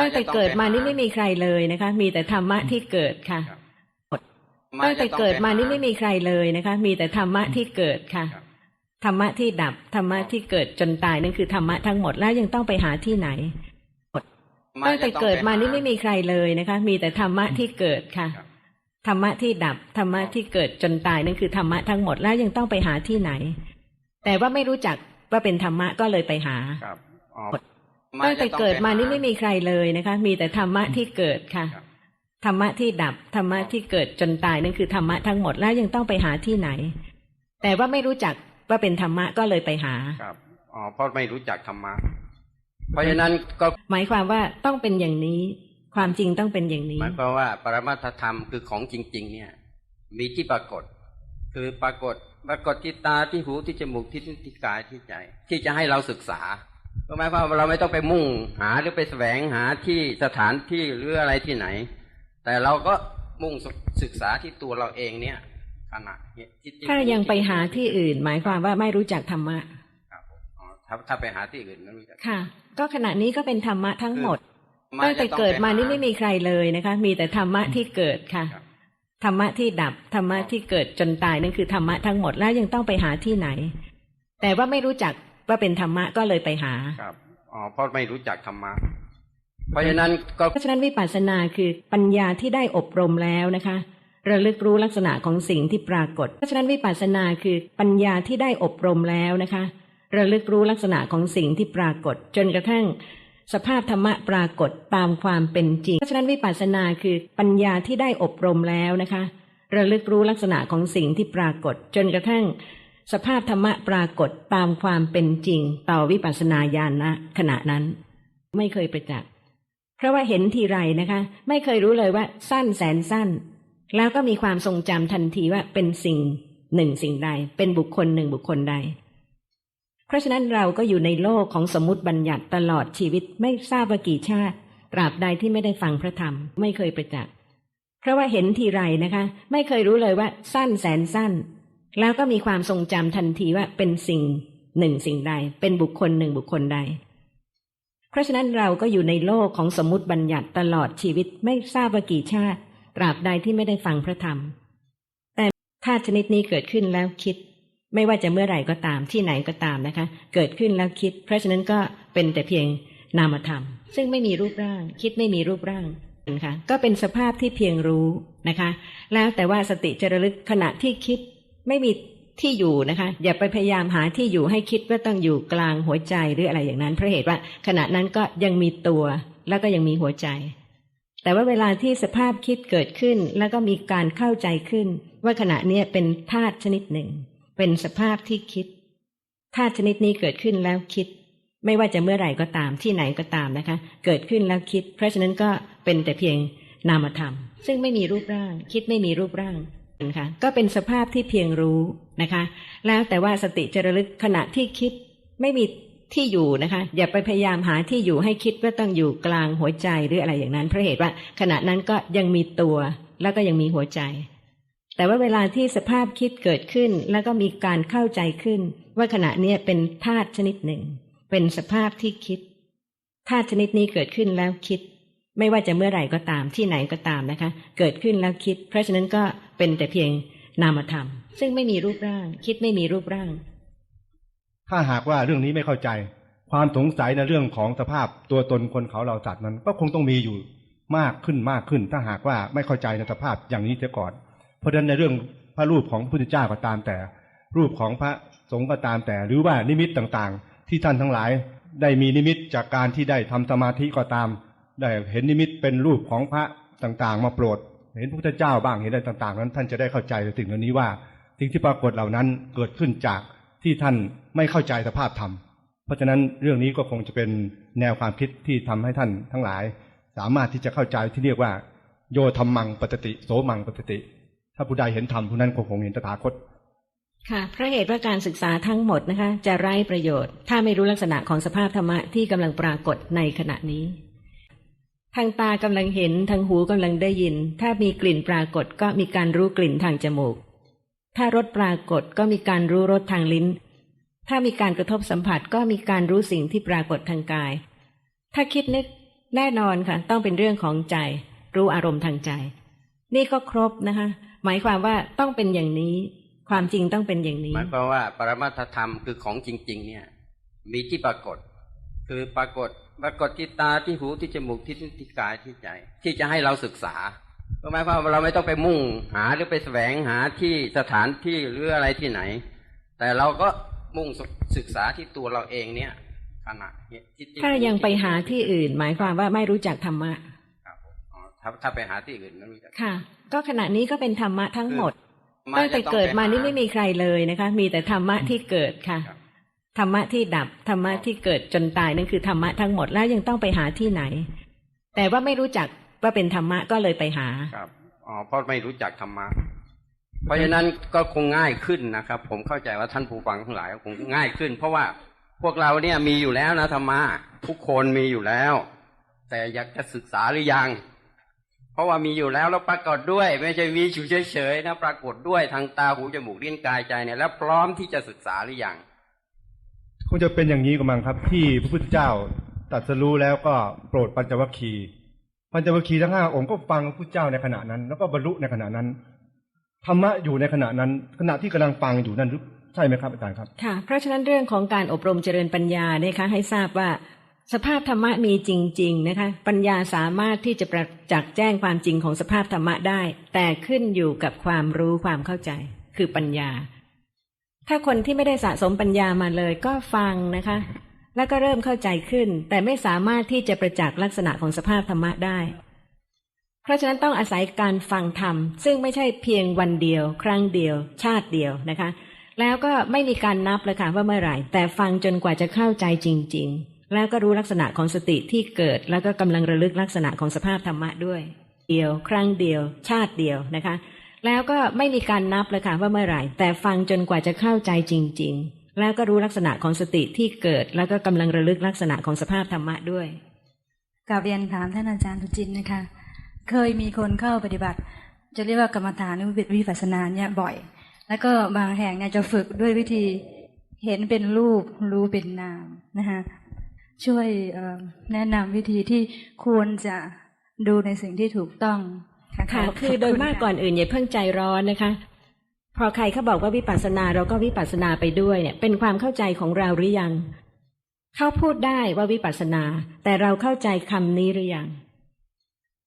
ตั้งแต่เกิดมานี่ไม่มีใครเลยนะคะ มีแต่ธรรมะที่เกิดค่ะครับตั้งแต่เกิดมานี่ไม่มีใครเลยนะคะ มีแต่ธรรมะที่เกิดค่ะครับธรรมะที่ดับธรรมะที่เกิดจนตายนั่นคือธรรมะทั้งหมดแล้วยังต้องไปหาที่ไหนตั้งแต่เกิดมานี่ไม่มีใครเลยนะคะ มีแต่ธรรมะที่เกิดค่ะครับธรรมะที่ดับธรรมะที่เกิดจนตายนั่นคือธรรมะทั้งหมดแล้วยังต้องไปหาที่ไหน แต่ว่าไม่รู้จักว่าเป็นธรรมะก็เลยไปหาครับอ๋อ ตั้งแต่เกิดมานี่ไม่มีใครเลยนะคะ มีแต่ธรรมะที่เกิดค่ะครับธรรมะที่ดับธรรมะที่เกิดจนตายนั่นคือธรรมะทั้งหมดแล้วยังต้องไปหาที่ไหน แต่ว่าไม่รู้จักว่าเป็นธรรมะก็เลยไปหาครับอ๋อเพราะไม่รู้จักธรรมะ เพราะฉะนั้นก็หมายความว่าต้องเป็นอย่างนี้ ความจริงต้องเป็นอย่างนี้หมายความว่า ปรมัตถธรรมคือของจริง ๆ เนี่ย มีที่ปรากฏ คือปรากฏปรากฏที่ตาที่หูที่จมูกที่นิ้วที่กายที่ใจ ที่จะให้เราศึกษา ก็หมายความว่าเราไม่ต้องไปมุ่งหาหรือไปแสวงหาที่สถานที่หรืออะไรที่ไหน แต่เราก็มุ่งศึกษาที่ตัวเราเองเนี่ยขณะเนี่ยที่ที่ถ้ายังไปหาที่อื่น หมายความว่าไม่รู้จักธรรมะครับผมอ๋อถ้าถ้าไปหาที่อื่นไม่รู้จักค่ะ ก็ขณะนี้ก็เป็นธรรมะทั้งหมดคือตั้งแต่เกิดมานี่ไม่มีใครเลยนะคะ มีแต่ธรรมะที่เกิดค่ะครับธรรมะที่ดับธรรมะที่เกิดจนตายนั่นคือธรรมะทั้งหมดแล้วยังต้องไปหาที่ไหน แต่ว่าไม่รู้จัก ว่าเป็นธรรมะก็เลยไปหาครับอ๋อเพราะไม่รู้จักธรรมะ เพราะฉะนั้นก็เพราะฉะนั้นวิปัสสนาคือปัญญาที่ได้อบรมแล้วนะคะ ระลึกรู้ลักษณะของสิ่งที่ปรากฏ เพราะฉะนั้นวิปัสสนาคือปัญญาที่ได้อบรมแล้วนะคะ ระลึกรู้ลักษณะของสิ่งที่ปรากฏ จนกระทั่ง สภาพธรรมะปรากฏตามความเป็นจริง เพราะฉะนั้นวิปัสสนาคือปัญญาที่ได้อบรมแล้วนะคะ ระลึกรู้ลักษณะของสิ่งที่ปรากฏ จนกระทั่ง สภาพธรรมะปรากฏตามความเป็นจริงต่อวิปัสสนาญาณนะขณะนั้น ไม่เคยประจักษ์เพราะว่าเห็นทีไรนะคะ ไม่เคยรู้เลยว่าสั้นแสนสั้น แล้วก็มีความทรงจำทันทีว่าเป็นสิ่งหนึ่งสิ่งใด เป็นบุคคลหนึ่งบุคคลใด เพราะฉะนั้นเราก็อยู่ในโลกของสมมติบัญญัติตลอดชีวิตไม่ทราบว่ากี่ชาติ ตราบใดที่ไม่ได้ฟังพระธรรม ไม่เคยประจักษ์เพราะว่าเห็นทีไรนะคะ ไม่เคยรู้เลยว่าสั้นแสนสั้น แล้วก็มีความทรงจำทันทีว่าเป็นสิ่งหนึ่งสิ่งใด เป็นบุคคลหนึ่งบุคคลใด เพราะฉะนั้นเราก็อยู่ในโลกของสมมติบัญญัติตลอดชีวิตไม่ทราบว่ากี่ชาติ ตราบใดที่ไม่ได้ฟังพระธรรม แต่ธาตุชนิดนี้เกิดขึ้นแล้วคิด ไม่ว่าจะเมื่อไหร่ก็ตามที่ไหนก็ตามนะคะ เกิดขึ้นแล้วคิด เพราะฉะนั้นก็เป็นแต่เพียงนามธรรม ซึ่งไม่มีรูปร่าง คิดไม่มีรูปร่างนะคะก็เป็นสภาพที่เพียงรู้นะคะ แล้วแต่ว่าสติจะระลึกขณะที่คิด ไม่มีที่อยู่นะคะ อย่าไปพยายามหาที่อยู่ให้คิดว่าต้องอยู่กลางหัวใจหรืออะไรอย่างนั้นเพราะเหตุว่า ขณะนั้นก็ยังมีตัวแล้วก็ยังมีหัวใจ แต่ว่าเวลาที่สภาพคิดเกิดขึ้น แล้วก็มีการเข้าใจขึ้น ว่าขณะนี้เป็นธาตุชนิดหนึ่ง เป็นสภาพที่คิดธาตุชนิดนี้เกิดขึ้นแล้วคิด ไม่ว่าจะเมื่อไหร่ก็ตามที่ไหนก็ตามนะคะ เกิดขึ้นแล้วคิด เพราะฉะนั้นก็เป็นแต่เพียงนามธรรม ซึ่งไม่มีรูปร่าง คิดไม่มีรูปร่าง นะคะก็เป็นสภาพที่เพียงรู้นะคะ แล้วแต่ว่าสติจะระลึกขณะที่คิดไม่มีที่อยู่นะคะ อย่าไปพยายามหาที่อยู่ให้คิดว่าต้องอยู่กลางหัวใจหรืออะไรอย่างนั้นเพราะเหตุว่า ขณะนั้นก็ยังมีตัวแล้วก็ยังมีหัวใจ แต่ว่าเวลาที่สภาพคิดเกิดขึ้น แล้วก็มีการเข้าใจขึ้น ว่าขณะนี้เป็นธาตุชนิดหนึ่ง เป็นสภาพที่คิดธาตุชนิดนี้เกิดขึ้นแล้วคิด ไม่ว่าจะเมื่อไหร่ก็ตามที่ไหนก็ตามนะคะ เกิดขึ้นแล้วคิด เพราะฉะนั้นก็เป็นแต่เพียงนามธรรม ซึ่งไม่มีรูปร่าง คิดไม่มีรูปร่าง ถ้าหากว่าเรื่องนี้ไม่เข้าใจ ความสงสัยในเรื่องของสภาพตัวตนคนเขาเราสัตว์นั้น ก็คงต้องมีอยู่มากขึ้นมากขึ้น ถ้าหากว่าไม่เข้าใจในสภาพอย่างนี้เสียก่อน เพราะฉะนั้นในเรื่องพระรูปของพระพุทธเจ้าก็ตามแต่ รูปของพระสงฆ์ก็ตามแต่ หรือว่านิมิตต่างๆ ที่ท่านทั้งหลายได้มีนิมิตจากการที่ได้ทำสมาธิก็ตาม ได้เห็นนิมิตเป็นรูปของพระต่างๆ มาโปรด เห็นพระพุทธเจ้าบ้างเห็นอะไรต่าง ๆ นั้น ท่านจะได้เข้าใจสิ่งเหล่านี้ว่าสิ่งที่ปรากฏเหล่านั้นเกิดขึ้นจากที่ท่านไม่เข้าใจสภาพธรรม เพราะฉะนั้นเรื่องนี้ก็คงจะเป็นแนวความคิดที่ทำให้ท่านทั้งหลาย สามารถที่จะเข้าใจที่เรียกว่า โยธรรมังปตติโสมังปตติถ้าผู้ใดเห็นธรรมผู้นั้นก็คงเห็นตถาคตค่ะเพราะเหตุว่าการศึกษาทั้งหมดนะคะ จะไร้ประโยชน์ ถ้าไม่รู้ลักษณะของสภาพธรรมะที่กำลังปรากฏในขณะนี้ ทางตากำลังเห็นทางหูกำลังได้ยิน ถ้ามีกลิ่นปรากฏก็มีการรู้กลิ่นทางจมูก ถ้ารสปรากฏก็มีการรู้รสทางลิ้น ถ้ามีการกระทบสัมผัสก็มีการรู้สิ่งที่ปรากฏทางกาย ถ้าคิดนึกแน่นอนค่ะ ต้องเป็นเรื่องของใจ รู้อารมณ์ทางใจ นี่ก็ครบนะคะ หมายความว่าต้องเป็นอย่างนี้ ความจริงต้องเป็นอย่างนี้หมายความว่า ปรมัตถธรรมคือของจริง ๆ เนี่ย มีที่ปรากฏ คือปรากฏ ปรากฏที่ตาที่หูที่จมูกที่นิ้วที่กายที่ใจ ที่จะให้เราศึกษาก็หมายความว่าเราไม่ต้องไปมุ่งหาหรือไปแสวงหาที่สถานที่หรืออะไรที่ไหน แต่เราก็มุ่งศึกษาที่ตัวเราเองเนี่ยขณะเนี่ยที่ที่ถ้ายังไปหาที่อื่น หมายความว่าไม่รู้จักธรรมะครับผมอ๋อถ้าถ้าไปหาที่อื่นนั้นรู้จักค่ะ ก็ขณะนี้ก็เป็นธรรมะทั้งหมดคือตั้งแต่จะอเกิดมาปหนี่ไม่มีใครเลยนะคะ มีแต่ธรรมะที่เกิดค่ะครับ ธรรมะที่ดับธรรมะที่เกิดจนตายนั่นคือธรรมะทั้งหมดแล้วยังต้องไปหาที่ไหน แต่ว่าไม่รู้จักว่าเป็นธรรมะก็เลยไปหาครับอ๋อเพราะไม่รู้จักธรรมะเพราะฉะนั้นก็คงง่ายขึ้นนะครับ ผมเข้าใจว่าท่านผู้ฟังทั้งหลายคงง่ายขึ้น เพราะว่าพวกเราเนี่ยมีอยู่แล้วนะธรรมะทุกคนมีอยู่แล้ว แต่อยากจะศึกษาหรือยัง เพราะว่ามีอยู่แล้วแล้วปรากฏด้วย ไม่ใช่มีอยู่เฉยๆนะปรากฏด้วยทางตาหูจมูกลิ้นกายใจเนี่ยแล้วพร้อมที่จะศึกษาหรือยัง คงจะเป็นอย่างนี้ก็มั้งครับ ที่พระพุทธเจ้าตรัสรู้แล้วก็โปรดปัญจวัคคีย์ปัญจวัคคีย์ทั้งห้าองค์ก็ฟังพระพุทธเจ้าในขณะนั้น แล้วก็บรรลุในขณะนั้นธรรมะอยู่ในขณะนั้น ขณะที่กำลังฟังอยู่นั่นหรือใช่ไหมครับอาจารย์ครับค่ะเพราะฉะนั้นเรื่องของการอบรมเจริญปัญญาเนี่ยคะให้ทราบว่าสภาพธรรมะมีจริง ๆ นะคะ ปัญญาสามารถที่จะประจักษ์แจ้งความจริงของสภาพธรรมะได้ แต่ขึ้นอยู่กับความรู้ความเข้าใจ คือปัญญา ถ้าคนที่ไม่ได้สะสมปัญญามาเลยก็ฟังนะคะ แล้วก็เริ่มเข้าใจขึ้น แต่ไม่สามารถที่จะประจักษ์ลักษณะของสภาพธรรมะได้ เพราะฉะนั้นต้องอาศัยการฟังธรรม ซึ่งไม่ใช่เพียงวันเดียว ครั้งเดียว ชาติเดียวนะคะ แล้วก็ไม่มีการนับเลยค่ะว่าเมื่อไหร่ แต่ฟังจนกว่าจะเข้าใจจริง ๆ แล้วก็รู้ลักษณะของสติที่เกิด แล้วก็กำลังระลึกลักษณะของสภาพธรรมะด้วย เดียว ครั้งเดียว ชาติเดียวนะคะ แล้วก็ไม่มีการนับเลยค่ะว่าเมื่อไหร่ แต่ฟังจนกว่าจะเข้าใจจริง ๆ แล้วก็รู้ลักษณะของสติที่เกิด แล้วก็กำลังระลึกลักษณะของสภาพธรรมะด้วยกาบเรียนถามท่านอาจารย์ทุจินนะคะ เคยมีคนเข้าปฏิบัติ จะเรียกว่ากรรมฐานหรือวิปัสสนาเนี่ยบ่อย แล้วก็บางแห่งเนี่ยจะฝึกด้วยวิธีเห็นเป็นรูปรู้เป็นนามนะคะช่วยแนะนำวิธีที่ควรจะดูในสิ่งที่ถูกต้อง ค่ะค่ะขบคือโดยมากะก่อนอื่นอย่าเพิ่งใจร้อนนะคะ พอใครเขาบอกว่าวิปัสสนาเราก็วิปัสสนาไปด้วยเนี่ย เป็นความเข้าใจของเราหรือยัง เขาพูดได้ว่าวิปัสสนา แต่เราเข้าใจคำนี้หรือยัง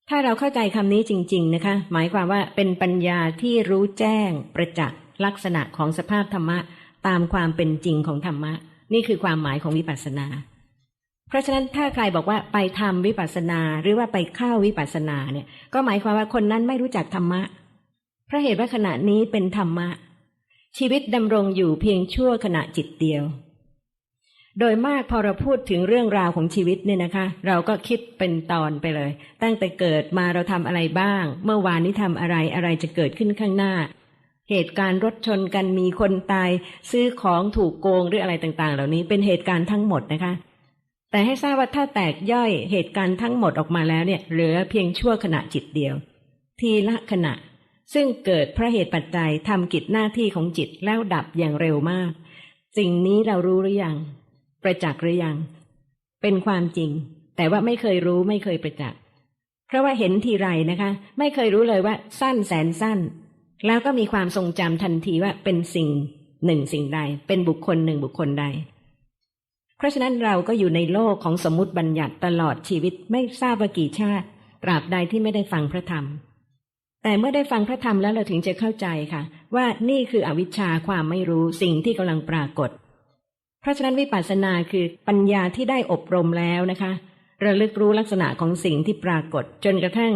ถ้าเราเข้าใจคำนี้จริง ๆ นะคะ หมายความว่าเป็นปัญญาที่รู้แจ้งประจักษ์ลักษณะของสภาพธรรมะตามความเป็นจริงของธรรมะ นี่คือความหมายของวิปัสสนา เพราะฉะนั้นถ้าใครบอกว่าไปทำวิปัสสนา หรือว่าไปเข้าวิปัสสนาเนี่ย ก็หมายความว่าคนนั้นไม่รู้จักธรรมะ เพราะเหตุว่าขณะนี้เป็นธรรมะ ชีวิตดำรงอยู่เพียงชั่วขณะจิตเดียว โดยมากพอเราพูดถึงเรื่องราวของชีวิตเนี่ยนะคะ เราก็คิดเป็นตอนไปเลย ตั้งแต่เกิดมาเราทำอะไรบ้าง เมื่อวานนี้ทำอะไรอะไรจะเกิดขึ้นข้างหน้าเหตุการณ์รถชนกันมีคนตาย ซื้อของถูกโกงหรืออะไรต่าง ๆ เหล่านี้เป็นเหตุการณ์ทั้งหมดนะคะ แต่ให้ทราบว่าถ้าแตกย่อยเหตุการณ์ทั้งหมดออกมาแล้วเนี่ยเหลือเพียงชั่วขณะจิตเดียว ทีละขณะ ซึ่งเกิดเพราะเหตุปัจจัยทำกิจหน้าที่ของจิตแล้วดับอย่างเร็วมาก สิ่งนี้เรารู้หรือยัง ประจักษ์หรือยัง เป็นความจริง แต่ว่าไม่เคยรู้ไม่เคยประจักษ์เพราะว่าเห็นทีไรนะคะ ไม่เคยรู้เลยว่า สั้นแสนสั้น แล้วก็มีความทรงจำทันทีว่าเป็นสิ่งหนึ่งสิ่งใด เป็นบุคคลหนึ่งบุคคลใด ราะฉะนั้นเราก็อยู่ในโลกของสมมติบัญญัติตลอดชีวิตไม่ทราบว่ากี่ชาติ ตราบใดที่ไม่ได้ฟังพระธรรม แต่เมื่อได้ฟังพระธรรมแล้วเราถึงจะเข้าใจค่ะ ว่านี่คืออวิชชาความไม่รู้สิ่งที่กำลังปรากฏ เพราะฉะนั้นวิปัสสนาคือปัญญาที่ได้อบรมแล้วนะคะ ระลึกรู้ลักษณะของสิ่งที่ปรากฏ จนกระทั่ง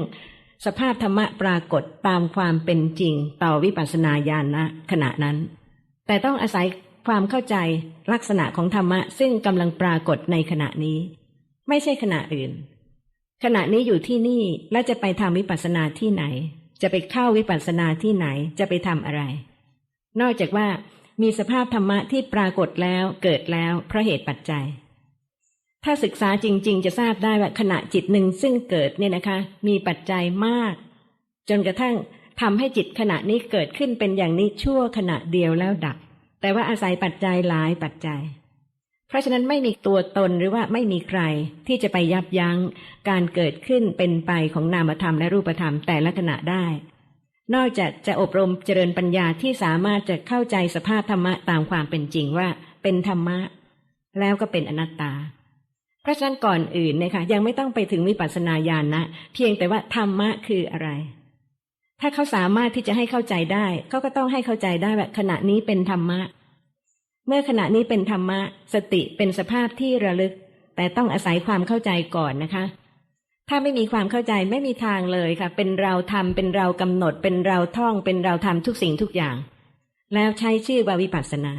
สภาพธรรมะปรากฏตามความเป็นจริงต่อวิปัสสนาญาณะขณะนั้น แต่ต้องอาศัย ความเข้าใจลักษณะของธรรมะซึ่งกำลังปรากฏในขณะนี้ ไม่ใช่ขณะอื่น ขณะนี้อยู่ที่นี่แล้วจะไปทำวิปัสสนาที่ไหน จะไปเข้าวิปัสสนาที่ไหนจะไปทำอะไร นอกจากว่ามีสภาพธรรมะที่ปรากฏแล้วเกิดแล้วเพราะเหตุปัจจัย ถ้าศึกษาจริง ๆ จะทราบได้ว่าขณะจิตหนึ่งซึ่งเกิดเนี่ยนะคะ มีปัจจัยมาก จนกระทั่งทำให้จิตขณะนี้เกิดขึ้นเป็นอย่างนี้ชั่วขณะเดียวแล้วดับ แต่ว่าอาศัยปัจจัยหลายปัจจัย เพราะฉะนั้นไม่มีตัวตนหรือว่าไม่มีใครที่จะไปยับยั้งการเกิดขึ้นเป็นไปของนามธรรมและรูปธรรมแต่ละขณะได้ นอกจากจะอบรมเจริญปัญญาที่สามารถจะเข้าใจสภาพธรรมะตามความเป็นจริงว่าเป็นธรรมะ แล้วก็เป็นอนัตตาเพราะฉะนั้นก่อนอื่นนะคะยังไม่ต้องไปถึงวิปัสสนาญาณนะ เพียงแต่ว่าธรรมะคืออะไร ถ้าเขาสามารถที่จะให้เข้าใจได้เขาก็ต้องให้เข้าใจได้ว่าขณะนี้เป็นธรรมะ เมื่อขณะนี้เป็นธรรมะสติเป็นสภาพที่ระลึก แต่ต้องอาศัยความเข้าใจก่อนนะคะ ถ้าไม่มีความเข้าใจไม่มีทางเลยค่ะ เป็นเราทำเป็นเรากำหนด เป็นเราท่อง เป็นเราทำทุกสิ่งทุกอย่าง แล้วใช้ชื่อว่าวิปัสสนา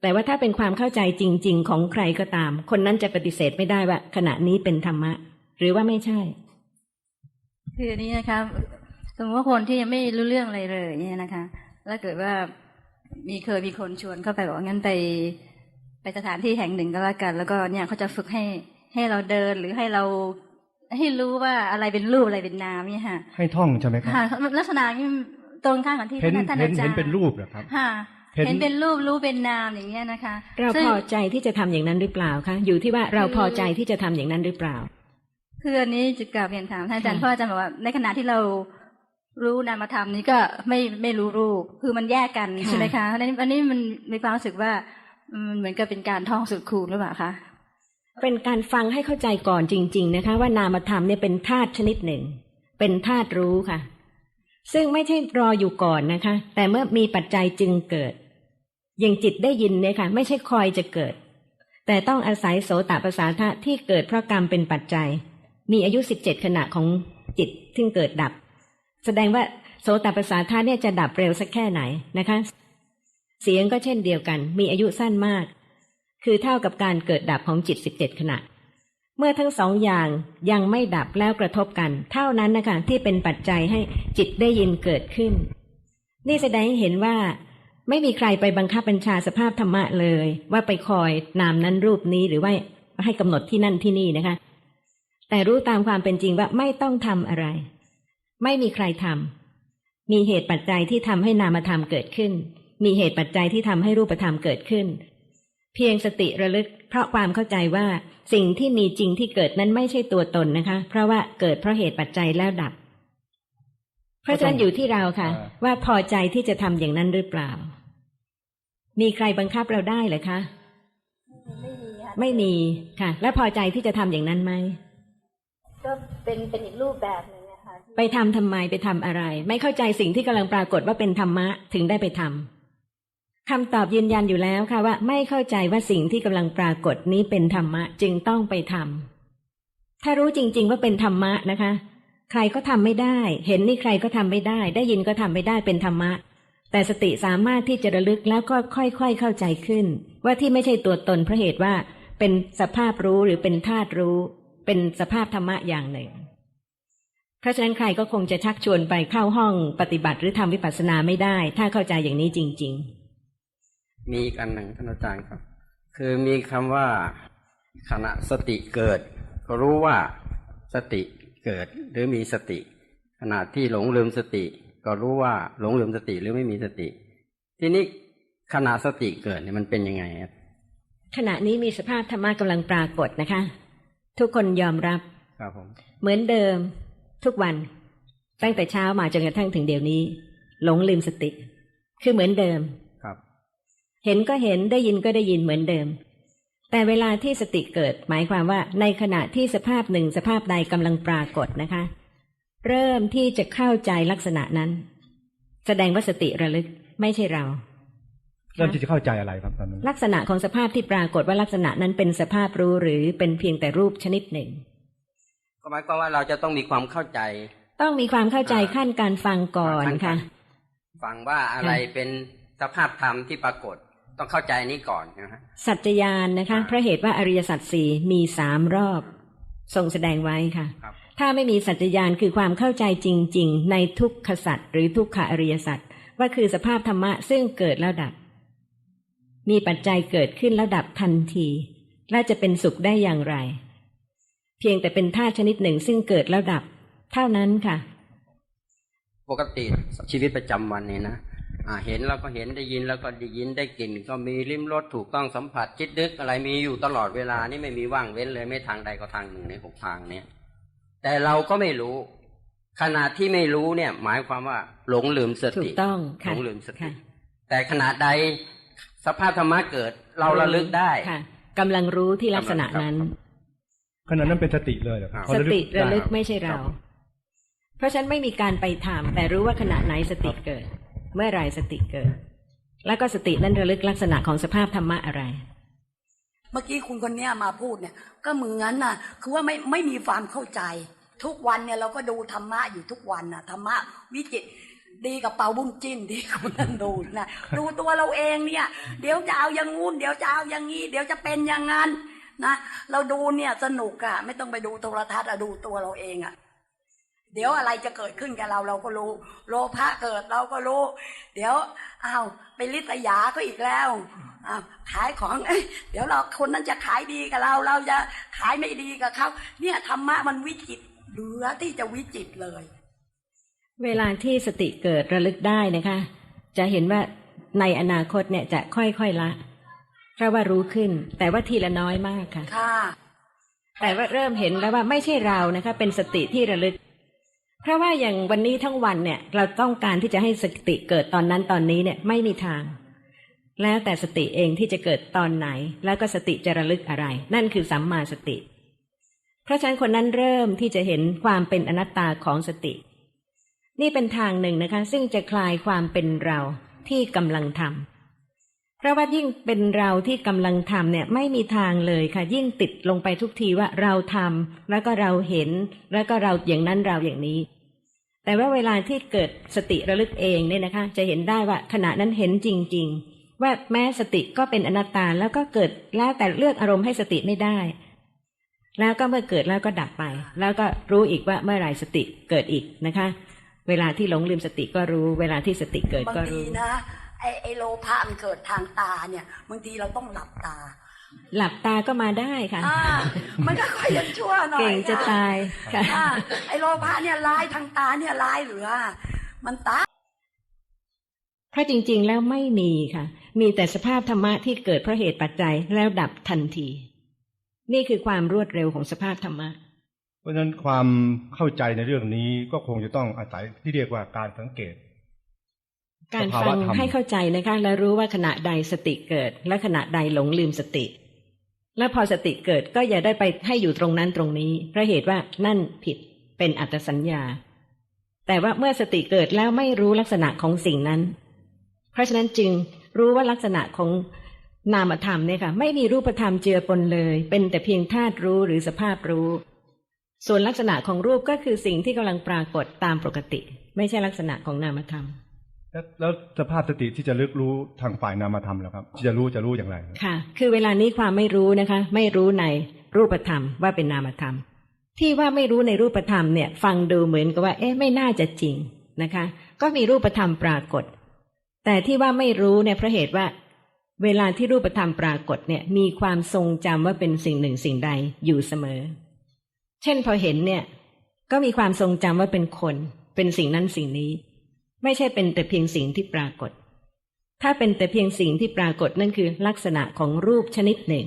แต่ว่าถ้าเป็นความเข้าใจจริง ๆ ของใครก็ตาม คนนั้นจะปฏิเสธไม่ได้ว่า ขณะนี้เป็นธรรมะ หรือว่าไม่ใช่ คืออันนี้นะคะสมมติว่าคนที่ยังไม่รู้เรื่องอะไรเลยเนี่ยนะคะ แล้วเกิดว่า มีเคยมีคนชวนเข้าไปบอกว่างั้นไป ไปสถานที่แห่งหนึ่งก็แล้วกัน แล้วก็เนี่ยเขาจะฝึกให้ให้เราเดินหรือให้เราให้รู้ว่าอะไรเป็นรูปอะไรเป็นนามเนี่ยค่ะ ให้ท่องใช่ไหมครับค่ะลักษณะนี้ตรงข้ามกับที่เห็นท่านท่านเห็นอาจารเห็นย์เป็นรูปเหรอครับค่ะเห็นเห็นเป็นรูปรู้เป็นนามอย่างเงี้ยนะคะ เราซึ่งพอใจที่จะทำอย่างนั้นหรือเปล่าคะอยู่ที่ว่าเราคือพอใจที่จะทำอย่างนั้นหรือเปล่าคืออันนี้จะกล่าวเรียนถามท่านอาจารย์ค่ะเพราะอาจารย์บอกว่าในขณะที่เรา รู้นามธรรมนี้ก็ไม่ไม่รู้รูป คือมันแยกกันใช่ไหมคะอันนี้อันนี้มันมีความรู้สึกว่ามันเหมือนกับเป็นการท่องสุดคูณหรือเปล่าคะเป็นการฟังให้เข้าใจก่อนจริง ๆ นะคะ ว่านามธรรมเนี่ยเป็นธาตุชนิดหนึ่ง เป็นธาตุรู้ค่ะ ซึ่งไม่ใช่รออยู่ก่อนนะคะ แต่เมื่อมีปัจจัยจึงเกิด อย่างจิตได้ยินเนี่ยค่ะ ไม่ใช่คอยจะเกิด แต่ต้องอาศัยโสตประสาทะที่เกิดเพราะกรรมเป็นปัจจัย มีอายุสิบเจ็ดขณะของจิตที่เกิดดับ แสดงว่าโสตประสาทะเนี่ยจะดับเร็วสักแค่ไหนนะคะ เสียงก็เช่นเดียวกัน มีอายุสั้นมาก คือเท่ากับการเกิดดับของจิตสิบเจ็ดขณะ เมื่อทั้งสองอย่างยังไม่ดับแล้วกระทบกัน เท่านั้นนะคะที่เป็นปัจจัยให้จิตได้ยินเกิดขึ้น นี่แสดงให้เห็นว่า ไม่มีใครไปบังคับบัญชาสภาพธรรมะเลย ว่าไปคอยนามนั้นรูปนี้หรือว่าให้กำหนดที่นั่นที่นี่นะคะ แต่รู้ตามความเป็นจริงว่าไม่ต้องทำอะไร ไม่มีใครทำมีเหตุปัจจัยที่ทำให้นามธรรมเกิดขึ้น มีเหตุปัจจัยที่ทำให้รูปธรรมเกิดขึ้น เพียงสติระลึก เพราะความเข้าใจว่าสิ่งที่มีจริงที่เกิดนั้นไม่ใช่ตัวตนนะคะ เพราะว่าเกิดเพราะเหตุปัจจัยแล้วดับ เพราะฉะนั้นอยู่ที่เราค่ะอ่าว่าพอใจที่จะทำอย่างนั้นหรือเปล่า มีใครบังคับเราได้เหรอคะไม่มีค่ะและพอใจที่จะทำอย่างนั้นไหมก็เป็นเป็นอีกรูปแบบหนึ่งนะคะ ไปทำทำไมไปทำอะไร ไม่เข้าใจสิ่งที่กำลังปรากฏว่าเป็นธรรมะถึงได้ไปทำคำตอบยืนยันอยู่แล้วค่ะว่า ไม่เข้าใจว่าสิ่งที่กำลังปรากฏนี้เป็นธรรมะจึงต้องไปทำถ้ารู้จริง ๆ ว่าเป็นธรรมะนะคะ ใครก็ทำไม่ได้ เห็นนี่ใครก็ทำไม่ได้ ได้ยินก็ทำไม่ได้เป็นธรรมะ แต่สติสามารถที่จะระลึกแล้วก็ค่อย ๆ เข้าใจขึ้น ว่าที่ไม่ใช่ตัวตนเพราะเหตุว่า เป็นสภาพรู้หรือเป็นธาตุรู้ เป็นสภาพธรรมะอย่างหนึ่ง เพราะฉะนั้นใครก็คงจะชักชวนไปเข้าห้องปฏิบัติหรือทำวิปัสสนาไม่ได้ ถ้าเข้าใจอย่างนี้จริงมีอีกอันหนึ่งท่านอาจารย์ครับ คือมีคำว่าขณะสติเกิด ก็รู้ว่าสติเกิดหรือมีสติ ขณะที่หลงลืมสติ ก็รู้ว่าหลงลืมสติหรือไม่มีสติ ทีนี้ขณะสติเกิดเนี่ยมันเป็นยังไงครับๆขณะนี้มีสภาพธรรมะกำลังปรากฏนะคะ ทุกคนยอมรับครับผมเหมือนเดิม ทุกวัน ตั้งแต่เช้ามาจนกระทั่งถึงเดี๋ยวนี้ หลงลืมสติ คือเหมือนเดิมครับ เห็นก็เห็นได้ยินก็ได้ยินเหมือนเดิม แต่เวลาที่สติเกิด หมายความว่าในขณะที่สภาพหนึ่งสภาพใดกำลังปรากฏนะคะ เริ่มที่จะเข้าใจลักษณะนั้น แสดงว่าสติระลึกไม่ใช่เราเริ่มที่จะเข้าใจอะไรครับตอนนั้นลักษณะของสภาพที่ปรากฏว่าลักษณะนั้นเป็นสภาพรู้หรือเป็นเพียงแต่รูปชนิดหนึ่ง ก็หมายความว่าเราจะต้องมีความเข้าใจ ต้องมีความเข้าใจอ่าขั้นการฟังก่อนขั้นค่ะฟังว่าอะไรเป็นสภาพธรรมที่ปรากฏต้องเข้าใจนี้ก่อนนะฮะสัจจญาณนะคะอ่าเพราะเหตุว่าอริยสัจสี่มีสามรอบ ทรงแสดงไว้ค่ะครับถ้าไม่มีสัจจญาณคือความเข้าใจจริง ๆ ในทุกขสัจหรือทุกขอริยสัจว่าคือสภาพธรรมะซึ่งเกิดแล้วดับ มีปัจจัยเกิดขึ้นแล้วดับทันที และจะเป็นสุขได้อย่างไร เพียงแต่เป็นธาตุชนิดหนึ่งซึ่งเกิดแล้วดับ เท่านั้นค่ะ ปกติชีวิตประจำวันเนี่ยนะอ่าเห็นแล้วก็เห็นได้ยินแล้วก็ได้ยินได้กลิ่น ก็มีลิ้มรสถูกต้องสัมผัสจิตนึกอะไรมีอยู่ตลอดเวลานี่ไม่มีว่างเว้นเลยไม่ทางใดก็ทางหนึ่งในหกทางเนี่ยแต่เราก็ไม่รู้ ขณะที่ไม่รู้เนี่ย หมายความว่า หลงลืมสถูติกต้องหลค่ะงลืมสติค่ะแต่ขณะใดสภาพธรรมะเกิด เราระลึกได้ค่ะกำลังรู้ที่ลักษณะนั้น ขณะนั้นเป็นสติเลยเหรอครับครับสติระลึกได้ไม่ใช่เราครับเพราะฉะนันไม่มีการไปทำแต่รู้ว่าขณะไหนสติเกิด เมื่อไหรสติเกิด แล้วก็สตินั้นระลึกลักษณะของสภาพธรรมะอะไร เมื่อกี้คุณคนเนี้ยมาพูดเนี่ย ก็เหมือนน่ะ คือว่าไม่ไม่มีความเข้าใจ ทุกวันเนี่ยเราก็ดูธรรมะอยู่ทุกวันน่ะธรรมะวิจิตรดีกับเป่าบุ้งจิ้นดีกับนั่นดูนะดูตัวเราเองเนี่ย เดี๋ยวจะเอาอย่างงู้นเดี๋ยวจะเอาอย่างงี้ เดี๋ยวจะเป็นอย่างนั้น นะเราดูเนี่ยสนุกอะไม่ต้องไปดูโทรทัศน์อะดูตัวเราเองอะเดี๋ยวอะไรจะเกิดขึ้นกับเราเราก็รู้ โลภะเกิดเราก็รู้ เดี๋ยวอ้าวไปลิษยาก็อีกแล้วอ้าวขายของเอเดี๋ยวเราคนนั้นจะขายดีกับเรา เราจะขายไม่ดีกับเขาเนี่ยธรรมะมันวิจิตเหลือที่จะวิจิตเลย เวลาที่สติเกิดระลึกได้นะคะ จะเห็นว่าในอนาคตเนี่ยจะค่อยๆละ พราะว่ารู้ขึ้น แต่ว่าทีละน้อยมากค่ะ ค่ะ แต่ว่าเริ่มเห็นแล้วว่าไม่ใช่เรานะคะ เป็นสติที่ระลึก เพราะว่าอย่างวันนี้ทั้งวันเนี่ย เราต้องการที่จะให้สติเกิดตอนนั้นตอนนี้เนี่ยไม่มีทาง แล้วแต่สติเองที่จะเกิดตอนไหน แล้วก็สติจะระลึกอะไร นั่นคือสัมมาสติ เพราะฉะนั้นคนนั้นเริ่มที่จะเห็นความเป็นอนัตตาของสติ นี่เป็นทางหนึ่งนะคะ ซึ่งจะคลายความเป็นเราที่กำลังทำ เพราะว่ายิ่งเป็นเราที่กำลังทำเนี่ยไม่มีทางเลยค่ะ ยิ่งติดลงไปทุกทีว่าเราทำแล้วก็เราเห็น แล้วก็เราอย่างนั้นเราอย่างนี้ แต่ว่าเวลาที่เกิดสติระลึกเองเนี่ยนะคะ จะเห็นได้ว่าขณะนั้นเห็นจริง ๆ ว่าแม้สติก็เป็นอนัตตาแล้วก็เกิดแล้วแต่เลือกอารมณ์ให้สติไม่ได้ แล้วก็เมื่อเกิดแล้วก็ดับไป แล้วก็รู้อีกว่าเมื่อไรสติเกิดอีกนะคะ เวลาที่หลงลืมสติก็รู้ เวลาที่สติเกิดบางก็ทีรู้นะ ไอไอโลภะมันเกิดทางตาเนี่ยบางทีเราต้องหลับตา หลับตาก็มาได้ค่ะอ่ามันก็ค่อยยังชั่วหน่อยเก่งจะค่ตายค่ะอ่าไอโลภะเนี่ยลายทางตาเนี่ยลายเหลือมันตาเพราะจริง ๆ แล้วไม่มีค่ะ มีแต่สภาพธรรมะที่เกิดเพราะเหตุปัจจัยแล้วดับทันที นี่คือความรวดเร็วของสภาพธรรมะเพราะฉะนั้นความเข้าใจในเรื่องนี้ก็คงจะต้องอาศัยที่เรียกว่าการสังเกต การสภาฟัวะงธรรมให้เข้าใจนะคะ และรู้ว่าขณะใดสติเกิด และขณะใดหลงลืมสติ และพอสติเกิดก็อย่าได้ไปให้อยู่ตรงนั้นตรงนี้เพราะเหตุว่านั่นผิดเป็นอัตสัญญา แต่ว่าเมื่อสติเกิดแล้วไม่รู้ลักษณะของสิ่งนั้น เพราะฉะนั้นจึงรู้ว่าลักษณะของนามธรรมเนี่ยค่ะ ไม่มีรูปธรรมเจือปนเลย เป็นแต่เพียงธาตุรู้หรือสภาพรู้ ส่วนลักษณะของรูปก็คือสิ่งที่กำลังปรากฏตามปกติ ไม่ใช่ลักษณะของนามธรรม แล้วสภาพสติที่จะลึกรู้ทางฝ่ายนามธรรมแล้วครับที่จะรู้จะรู้อย่างไรค่ะ คือเวลานี้ความไม่รู้นะคะ ไม่รู้ในรูปธรรมว่าเป็นนามธรรม ที่ว่าไม่รู้ในรูปธรรมเนี่ย ฟังดูเหมือนกับว่า เอ๊ะไม่น่าจะจริงนะคะ ก็มีรูปธรรมปรากฏ แต่ที่ว่าไม่รู้เนี่ยเพราะเหตุว่า เวลาที่รูปธรรมปรากฏเนี่ย มีความทรงจำว่าเป็นสิ่งหนึ่งสิ่งใดอยู่เสมอ เช่นพอเห็นเนี่ย ก็มีความทรงจำว่าเป็นคน เป็นสิ่งนั้นสิ่งนี้ ไม่ใช่เป็นแต่เพียงสิ่งที่ปรากฏ ถ้าเป็นแต่เพียงสิ่งที่ปรากฏนั่นคือลักษณะของรูปชนิดหนึ่ง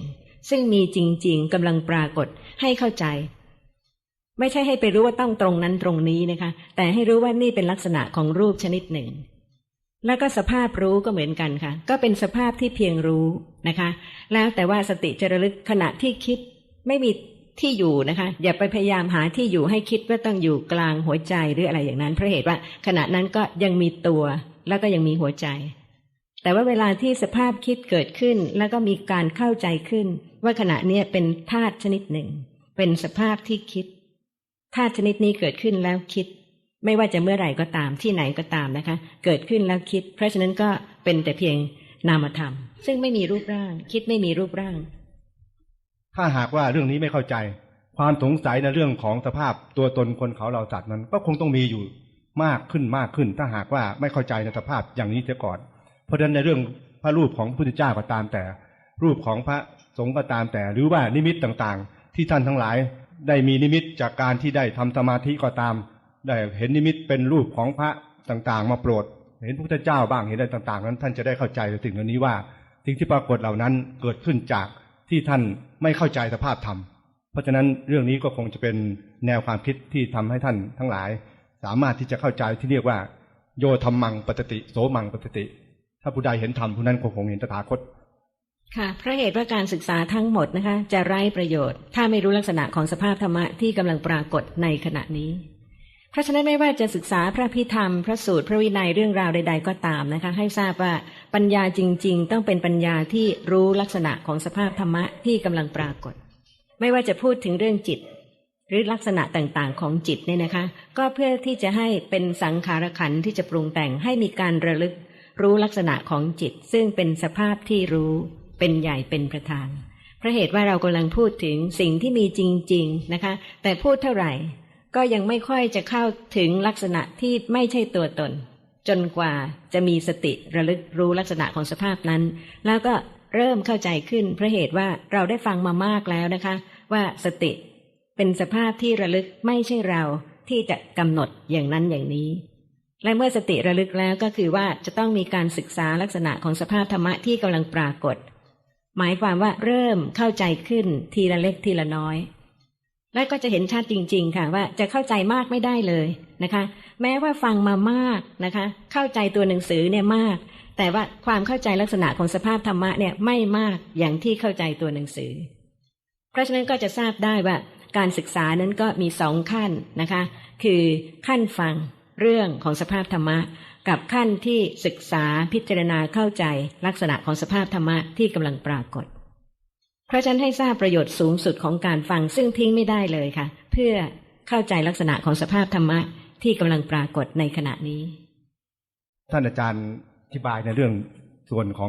ซึ่งมีจริง ๆกำลังปรากฏให้เข้าใจ ไม่ใช่ให้ไปรู้ว่าต้องตรงนั้นตรงนี้นะคะ แต่ให้รู้ว่านี่เป็นลักษณะของรูปชนิดหนึ่ง แล้วก็สภาพรู้ก็เหมือนกันค่ะ ก็เป็นสภาพที่เพียงรู้นะคะ แล้วแต่ว่าสติจะระลึกขณะที่คิดไม่มี ที่อยู่นะคะ อย่าไปพยายามหาที่อยู่ให้คิดว่าต้องอยู่กลางหัวใจหรืออะไรอย่างนั้นเพราะเหตุว่า ขณะนั้นก็ยังมีตัวแล้วก็ยังมีหัวใจ แต่ว่าเวลาที่สภาพคิดเกิดขึ้น แล้วก็มีการเข้าใจขึ้น ว่าขณะนี้เป็นธาตุชนิดหนึ่ง เป็นสภาพที่คิดธาตุชนิดนี้เกิดขึ้นแล้วคิด ไม่ว่าจะเมื่อไหร่ก็ตามที่ไหนก็ตามนะคะ เกิดขึ้นแล้วคิด เพราะฉะนั้นก็เป็นแต่เพียงนามธรรม ซึ่งไม่มีรูปร่าง คิดไม่มีรูปร่าง ถ้าหากว่าเรื่องนี้ไม่เข้าใจ ความสงสัยในเรื่องของสภาพตัวตนคนเขาเราสัตว์นั้นก็คงต้องมีอยู่มากขึ้นมากขึ้น ถ้าหากว่าไม่เข้าใจในสภาพอย่างนี้เสียก่อน เพราะฉะนั้นในเรื่องพระรูปของพระพุทธเจ้าก็ตามแต่ รูปของพระสงฆ์ก็ตามแต่ หรือว่านิมิตต่างๆ ที่ท่านทั้งหลายได้มีนิมิตจากการที่ได้ทำสมาธิก็ตาม ได้เห็นนิมิตเป็นรูปของพระต่างๆ มาโปรด เห็นพระพุทธเจ้าบ้างเห็นอะไรต่าง ๆ นั้น ท่านจะได้เข้าใจในสิ่งเหล่านี้ว่าสิ่งที่ปรากฏเหล่านั้นเกิดขึ้นจาก ที่ท่านไม่เข้าใจสภาพธรรม เพราะฉะนั้นเรื่องนี้ก็คงจะเป็นแนวความคิดที่ทำให้ท่านทั้งหลาย สามารถที่จะเข้าใจที่เรียกว่า โยธรรมังปตติโสมังปตติ ถ้าผู้ใดเห็นธรรมผู้นั้นก็คงเห็นตถาคตค่ะเพราะเหตุว่าการศึกษาทั้งหมดนะคะ จะไร้ประโยชน์ ถ้าไม่รู้ลักษณะของสภาพธรรมะที่กำลังปรากฏในขณะนี้ เพราะฉะนั้นไม่ว่าจะศึกษาพระพิธรรม พระสูตรพระวินัยเรื่องราวใด ๆ ก็ตามนะคะ ให้ทราบว่าปัญญาจริง ๆ ต้องเป็นปัญญาที่รู้ลักษณะของสภาพธรรมะที่กำลังปรากฏ ไม่ว่าจะพูดถึงเรื่องจิต หรือลักษณะต่างๆ ของจิตเนี่ยนะคะ ก็เพื่อที่จะให้เป็นสังขารขันที่จะปรุงแต่งให้มีการระลึกรู้ลักษณะของจิต ซึ่งเป็นสภาพที่รู้เป็นใหญ่เป็นประธานเพราะเหตุว่าเรากำลังพูดถึงสิ่งที่มีจริง ๆนะคะ แต่พูดเท่าไหร่ ก็ยังไม่ค่อยจะเข้าถึงลักษณะที่ไม่ใช่ตัวตน จนกว่าจะมีสติระลึกรู้ลักษณะของสภาพนั้น แล้วก็เริ่มเข้าใจขึ้นเพราะเหตุว่าเราได้ฟังมามากแล้วนะคะ ว่าสติเป็นสภาพที่ระลึกไม่ใช่เราที่จะกำหนดอย่างนั้นอย่างนี้ และเมื่อสติระลึกแล้วก็คือว่าจะต้องมีการศึกษาลักษณะของสภาพธรรมะที่กำลังปรากฏ หมายความว่าเริ่มเข้าใจขึ้นทีละเล็กทีละน้อย และก็จะเห็นชัดจริง ๆ ค่ะ ว่าจะเข้าใจมากไม่ได้เลยนะคะ แม้ว่าฟังมามากนะคะ เข้าใจตัวหนังสือเนี่ยมาก แต่ว่าความเข้าใจลักษณะของสภาพธรรมะเนี่ยไม่มากอย่างที่เข้าใจตัวหนังสือ เพราะฉะนั้นก็จะทราบได้ว่าการศึกษานั้นก็มีสองขั้นนะคะ คือขั้นฟังเรื่องของสภาพธรรมะ กับขั้นที่ศึกษาพิจารณาเข้าใจลักษณะของสภาพธรรมะที่กำลังปรากฏ เพราะฉันให้ทราบประโยชน์สูงสุดของการฟังซึ่งทิ้งไม่ได้เลยค่ะ เพื่อเข้าใจลักษณะของสภาพธรรมะที่กำลังปรากฏในขณะนี้ ท่านอาจารย์อธิบายในเรื่องส่วนของ